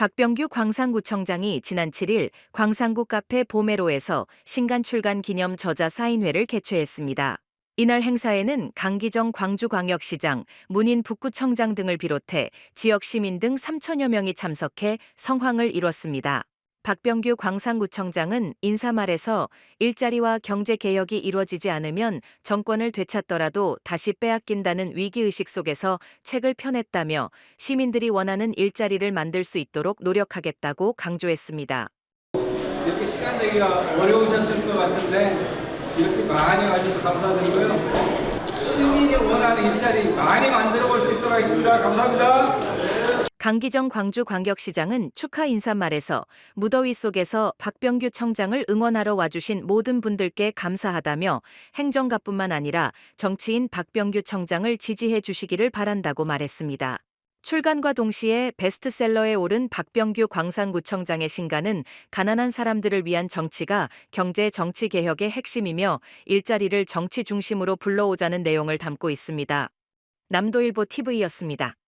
박병규 광산구청장이 지난 7일 광산구 카페 보메로에서 신간 출간 기념 저자 사인회를 개최했습니다. 이날 행사에는 강기정 광주광역시장, 문인 북구청장 등을 비롯해 지역 시민 등 3천여 명이 참석해 성황을 이뤘습니다. 박병규 광산구청장은 인사말에서 일자리와 경제 개혁이 이루어지지 않으면 정권을 되찾더라도 다시 빼앗긴다는 위기의식 속에서 책을 펴냈다며 시민들이 원하는 일자리를 만들 수 있도록 노력하겠다고 강조했습니다. 이렇게 시간 내기가 어려우셨을 것 같은데 이렇게 많이 와주셔서 감사드리고요. 시민이 원하는 일자리 많이 만들어 볼 수 있도록 하겠습니다. 감사합니다. 강기정 광주광역시장은 축하 인사말에서 무더위 속에서 박병규 청장을 응원하러 와주신 모든 분들께 감사하다며 행정가뿐만 아니라 정치인 박병규 청장을 지지해 주시기를 바란다고 말했습니다. 출간과 동시에 베스트셀러에 오른 박병규 광산구청장의 신간은 가난한 사람들을 위한 정치가 경제 정치 개혁의 핵심이며 일자리를 정치 중심으로 불러오자는 내용을 담고 있습니다. 남도일보 TV였습니다.